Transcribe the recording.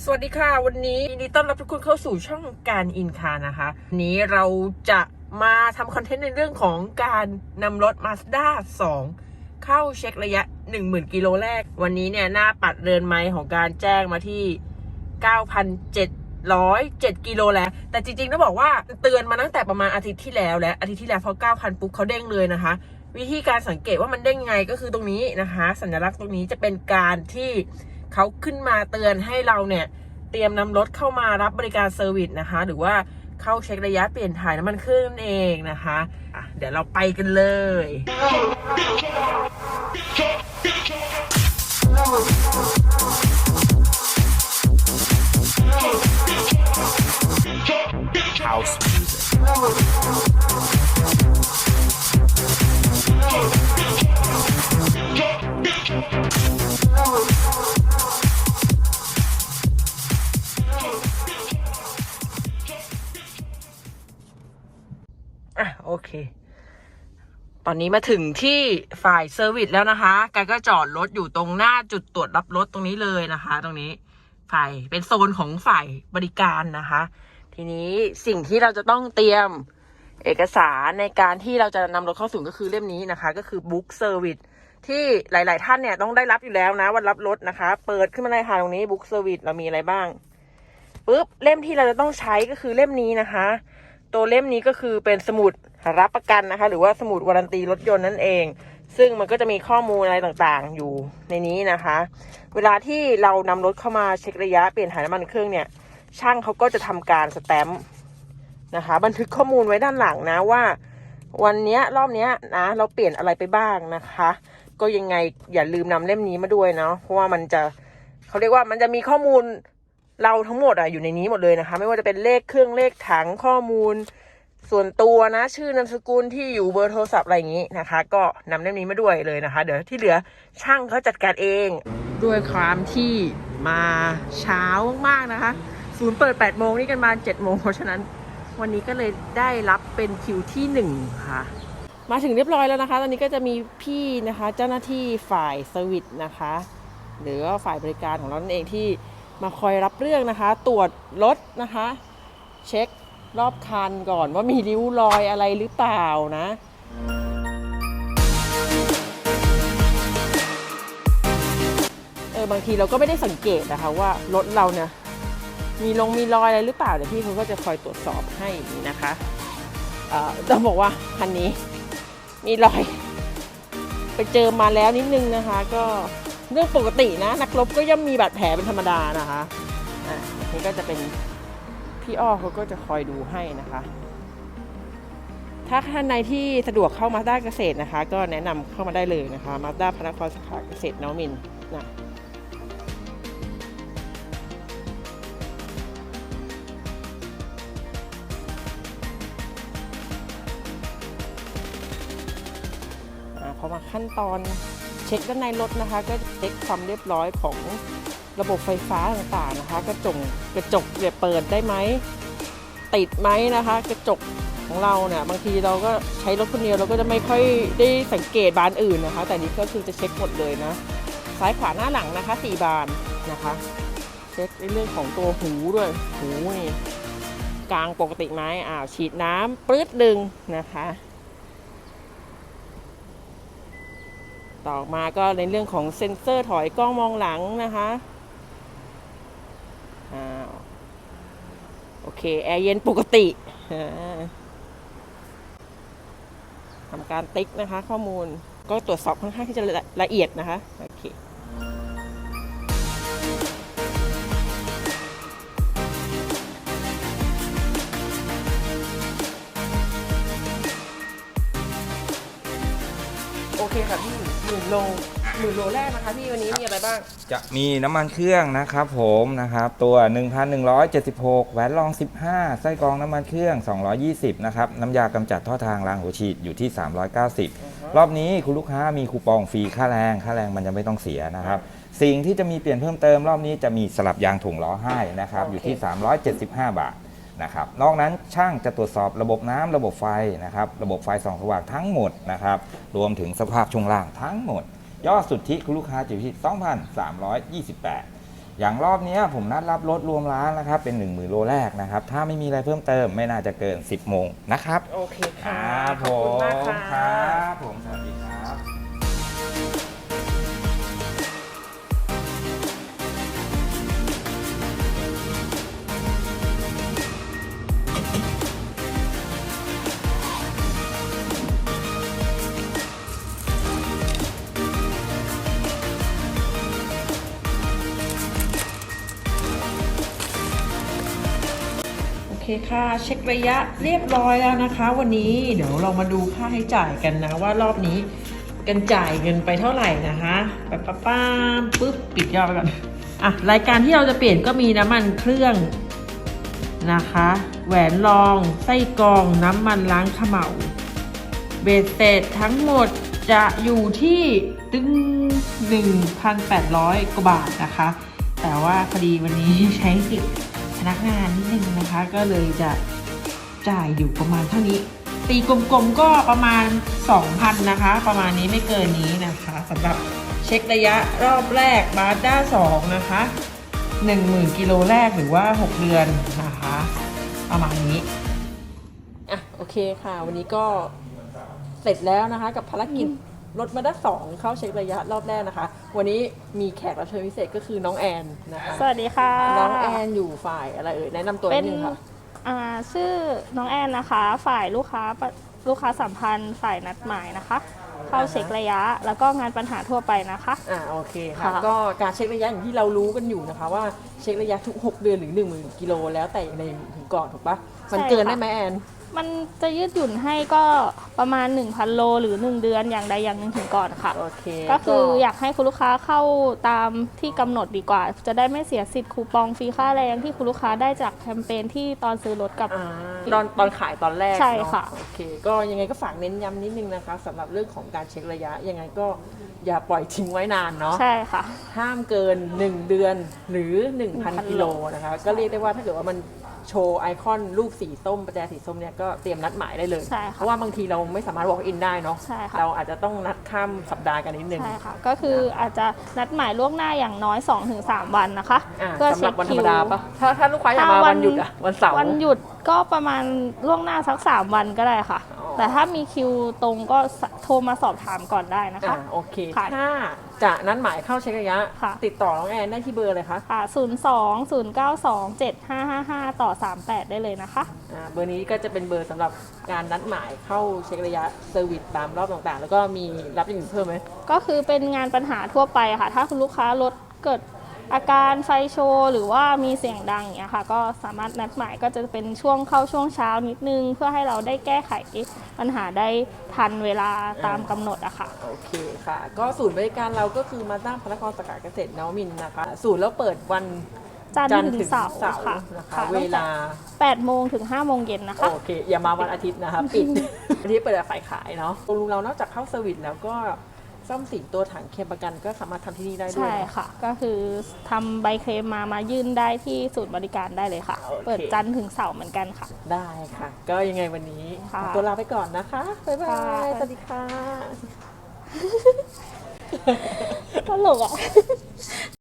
สวัสดีค่ะ วันนี้ยินดีต้อนรับทุกคนเข้าสู่ช่องการอินคานะคะ นี้เราจะมาทำคอนเทนต์ในเรื่องของการนำรถ Mazda 2 เข้าเช็คระยะ 10,000 กิโลแรก วันนี้เนี่ย หน้าปัดเรือนไม้ของการแจ้งมาที่ 9,707 กิโลแล้ว แต่จริงๆต้องบอกว่าเตือนมาตั้งแต่ประมาณอาทิตย์ที่แล้วแล้วอาทิตย์ที่แล้วพอ 9,000 ปุ๊บเขาเด้งเลยนะคะ วิธีการสังเกตว่ามันเด้งไงก็คือตรงนี้นะคะ สัญลักษณ์ตรงนี้จะเป็นการที่ เขาขึ้นมาเตือนให้เราเนี่ยเตรียมนำรถเข้ามารับบริการเซอร์วิสนะคะ หรือว่าเข้าเช็คระยะเปลี่ยนถ่ายน้ำมันเครื่องนั่นเองนะคะะเดี๋ยวเราไปกันเลย house music. อะโอเค ตอนนี้มาถึงที่ฝ่ายเซอร์วิสแล้วนะคะกายก็จอดรถอยู่ตรงหน้าจุดตรวจรับรถตรงนี้เลยนะคะ ตรงนี้ฝ่ายเป็นโซนของฝ่ายบริการนะคะ ทีนี้สิ่งที่เราจะต้องเตรียมเอกสารในการที่เราจะนำรถเข้าศูนย์ก็คือเล่มนี้นะคะ ก็คือ Book Service ที่หลาย ๆ ท่านเนี่ยต้องได้รับอยู่แล้วนะวันรับรถนะคะ เปิดขึ้นมาเลยค่ะตรงนี้ Book Service เรามีอะไรบ้างปุ๊บเล่มที่เราจะต้องใช้ก็คือเล่มนี้นะคะ ตัวเล่มนี้ก็คือเป็นสมุดรับประกันนะคะ หรือว่าสมุดวารันตีรถยนต์นั่นเอง ซึ่งมันก็จะมีข้อมูลอะไรต่างๆ อยู่ในนี้นะคะ เวลาที่เรานำรถเข้ามาเช็คระยะเปลี่ยนถ่ายน้ำมันเครื่องเนี่ย ช่างเขาก็จะทำการสแตมป์นะคะ บันทึกข้อมูลไว้ด้านหลังนะว่า วันนี้รอบนี้นะ เราเปลี่ยนอะไรไปบ้างนะคะ ก็ยังไงอย่าลืมนำเล่มนี้มาด้วยเนาะเพราะว่ามันจะเขาเรียกว่ามันจะมีข้อมูล เราทั้งหมดอะอยู่ในนี้หมดเลยนะคะ ไม่ว่าจะเป็นเลขเครื่องเลขถังข้อมูล ส่วนตัวนะชื่อนามสกุลที่อยู่เบอร์โทรศัพท์อะไรอย่างนี้นะคะ ก็นำเล่มนี้มาด้วยเลยนะคะ เดี๋ยวที่เหลือช่างเขาจัดการเอง ด้วยความที่มาเช้ามากๆนะคะ ศูนย์เปิด 8 โมงนี่กันมา 7 โมงเพราะฉะนั้นวันนี้ก็เลยได้รับเป็นคิวที่ 1 ค่ะ มาถึงเรียบร้อยแล้วนะคะ ตอนนี้ก็จะมีพี่นะคะ เจ้าหน้าที่ฝ่ายเซอร์วิสนะคะ หรือว่าฝ่ายบริการของเรานั่นเองที่ มาคอยรับเรื่องนะคะ ตรวจรถนะคะ เช็ครอบคันก่อนว่ามีริ้วรอยอะไรหรือเปล่านะเออบางทีเราก็ไม่ได้สังเกตนะคะว่ารถเราเนี่ยมีลงมีรอยอะไรหรือเปล่าเดี๋ยวพี่เขาก็จะคอยตรวจสอบให้นะคะเอ่อต้องบอกว่าคันนี้มีรอย ไปเจอมาแล้วนิดนึงนะคะ ก็ เรื่องปกตินะ นักรบก็ย่อมมีบาดแผลเป็นธรรมดานะคะอะนี่ก็จะเป็นพี่อ้อเขาก็จะคอยดูให้นะคะ ถ้าท่านใดที่สะดวกเข้ามาด้าเกษตรนะคะ ก็แนะนำเข้ามาได้เลยนะคะมาด้าพนครสาขาเกษตรนวมินนะพอมาขั้นตอน เช็คด้านในรถนะคะ ก็เช็คความเรียบร้อยของระบบไฟฟ้าต่างๆนะคะ กระจกกระจกเนี่ยเปิดได้ไหมติดไหมนะคะ กระจกของเราเนี่ยบางทีเราก็ใช้รถคนเดียวเราก็จะไม่ค่อยได้สังเกตบานอื่นนะคะ แต่นี้ก็คือจะเช็คหมดเลยนะซ้ายขวาหน้าหลังนะคะสี่บานนะคะ เช็คในเรื่องของตัวหูด้วยหูนี่กลางปกติไหมอ้าวฉีดน้ำปื๊ดดึงนะคะ ต่อมาก็ในเรื่องของเซ็นเซอร์ถอยกล้องมองหลังนะคะอ้าวโอเค แอร์เย็นปกติทำการติ๊กนะคะ ข้อมูลก็ตรวจสอบค่อนข้างที่จะละละเอียดนะคะโอเคโอเคค่ะพี่ หมื่นโลหมื่นโลแรกนะคะพี่วันนี้มีอะไรบ้าง จะมีน้ำมันเครื่องนะครับผมนะครับตัว 1,176 แหวนรอง 15 ไส้กรองน้ำมันเครื่อง 220 นะครับ น้ำยากำจัดท่อทางรางหัวฉีดอยู่ที่ 390 รอบนี้คุณลูกค้ามีคูปองฟรีค่าแรง ค่าแรงมันจะไม่ต้องเสียนะครับ สิ่งที่จะมีเปลี่ยนเพิ่มเติมรอบนี้จะมีสลับยางถุงล้อให้นะครับ อยู่ที่ 375 บาท นะครับ นอกนั้นช่างจะตรวจสอบระบบน้ำระบบไฟนะครับ ระบบไฟส่องสว่างทั้งหมดนะครับ รวมถึงสภาพช่วงล่างทั้งหมด ยอดสุทธิคุณลูกค้าจะอยู่ที่ 2,328 อย่างรอบเนี้ยผมนัดรับรถรวมร้านนะครับ เป็น 1 0,000 โลแรกนะครับ ถ้าไม่มีอะไรเพิ่มเติมไม่น่าจะเกิน 10 โมงนะครับ โอเคคค่ะรับขผอบคุณมมากค่ะครับผมสวัสดี คค่ะเช็คระยะเรียบร้อยแล้วนะคะ วันนี้เดี๋ยวเรามาดูค่าใช้จ่ายกันนะ ว่ารอบนี้กันจ่ายเงินไปเท่าไหร่นะคะปั๊บปั๊บป้าปุ๊บปิดยอดไปก่อนอะรายการที่เราจะเปลี่ยนก็มีน้ำมันเครื่องนะคะ แหวนรองไส้กรองน้ำมันล้างเขมเหลาเบสเสร็จทั้งหมดจะอยู่ที่ตึ้ง1,800 กว่าบาทนะคะ แต่ว่าพอดีวันนี้ใช้สิทธิ์ พนักงานนิดนึงนะคะ ก็เลยจะจ่ายอยู่ประมาณเท่านี้ ตีกลมๆก็ประมาณ 2,000 นะคะ ประมาณนี้ไม่เกินนี้นะคะสำหรับเช็คระยะรอบแรกบาร์ด้า2นะคะ 10,000กิโลแรกหรือว่า 6 เดือนนะคะ ประมาณนี้อะโอเคค่ะ วันนี้ก็เสร็จแล้วนะคะ กับภารกิจรถมาด้าสองเข้าเช็คระยะรอบแรกนะคะ วันนี้มีแขกรับเชิญพิเศษก็คือน้องแอนนะคะสวัสดีค่ะ น้องแอนอยู่ฝ่ายอะไรเอ่ยแนะนำตัวนิเป็ดนนึงค่ะ อ่าชื่อน้องแอนนะคะ ฝ่ายลูกค้าปะลูกค้าสัมพันธ์ ฝ่ายนัดหมายนะคะ เข้าเช็คระยะ แล้วก็งานปัญหาทั่วไปนะคะ อ่าโอเคค่ะ ค่ะ ก็การเช็คระยะอย่างที่เรารู้กันอยู่นะคะ ว่าเช็คระยะทุก 6 เดือนหรือ 1 0,000กิโลแล้วแต่ในถึงก่อนถูกปะมันเกินได้ไหมแอน มันจะยืดหยุ่นให้ก็ประมาณ 1,000 โลหรือ 1 เดือนอย่างใดอย่างหนึ่งถึงก่อนค่ะ โอเคก็คืออยากให้คุณลูกค้าเข้าตามที่กำหนดดีกว่า จะได้ไม่เสียสิทธิ์คูปองฟรีค่าแรงที่คุณลูกค้าได้จากแคมเปญที่ตอนซื้อรถกับ อ่าตอนตอนขายตอนแรกใช่เนอค่ะโอเค ก็ยังไงก็ฝากเน้นย้ำนิดนึงนะคะสำหรับเรื่องของการเช็คระยะ ยังไงก็อย่าปล่อยทิ้งไว้นานเนาะ ใช่ค่ะ ห้ามเกิน 1 เดือนหรือ 1,000กิโลนะคะ ก็เรียกได้ว่าถ้าเกิดว่ามัน โชว์ไอคอนรูปสีส้มประแจสีส้มเนี่ยก็เตรียมนัดหมายได้เลย ใช่ค่ะเพราะว่าบางทีเราไม่สามารถ walk in ได้เนาะใช่ค่ะ เราอาจจะต้องนัดข้ามสัปดาห์กันนิดนึง ใช่ค่ะ ก็คืออาจจะนัดหมายล่วงหน้าอย่างน้อย 2-3 วันนะคะ อ่าเพื่อสำหเช็รับควันธรคิรมว ดาปะถ้าถ้าลูกค้าอยากมาถ้าวัวันนหยุดอะวันเสาร์วันหยุดก็ประมาณล่วงหน้าสัก 3 วันก็ได้ค่ะ อ๋อ แต่ถ้ามีคิวตรงก็สโทรมาสอบถามก่อนได้นะคะ อ่าโอเค ค่ะถ้าจะนัดหมายเข้าเช็คระยะ ค่ะ ติดต่อน้องแอนได้ที่เบอร์เลยคะค่ะ 0 2 0 9 2 7 5 5 5 ต่อ 38 ได้เลยนะคะ อ่าเบอร์นี้ก็จะเป็นเบอร์สำหรับการนัดหมายเข้าเช็คระยะเซอร์วิสตามรอบต่างๆ แล้วก็มีรับอย่างอื่นเพิ่มไหมก็คือเป็นงานปัญหาทั่วไปค่ะ ถ้าคุณลูกค้ารถเกิด อาการไฟโชว์หรือว่ามีเสียงดังอย่างเงี้ยค่ะ ก็สามารถนัดหมายก็จะเป็นช่วงเข้าช่วงเช้านิดนึง เพื่อให้เราได้แก้ไขปัญหาได้ทันเวลาตามกำหนดอะค่ะ โอเคค่ะ ก็ศูนย์บริการเราก็คือมาตั้งพระนครสกัดเกษตรนวมินทร์นะคะ ศูนย์แล้วเปิดวันจันทจันทร์ร์ถึถึงงเสาร์เสาร์ค่ะนะคะค่ะเวลา 8 โมงถึง 5 โมงเย็นนะคะ โอเค อย่ามาวันอาทิตย์นะคะ ปิดอาทิตย์เปิดแต่ฝ่ายขายเนาะโรงเรานอกจากเข้าเซอร์วิสแล้วก็ ซ่อมสีตัวถังเคลมประกันก็สามารถทำที่นี่ได้ด้วยใช่ค่ะ ก็คือทำใบเคลมมามายื่นได้ที่ศูนย์บริการได้เลยค่ะ โอเค เปิดจันทร์ถึงเสาร์เหมือนกันค่ะ ได้ค่ะ ก็ยังไงวันนี้ค่ะขอตัวลาไปก่อนนะคะ บ๊ายบาค่ะ ย สวัสดีค่ะ ตลกอะ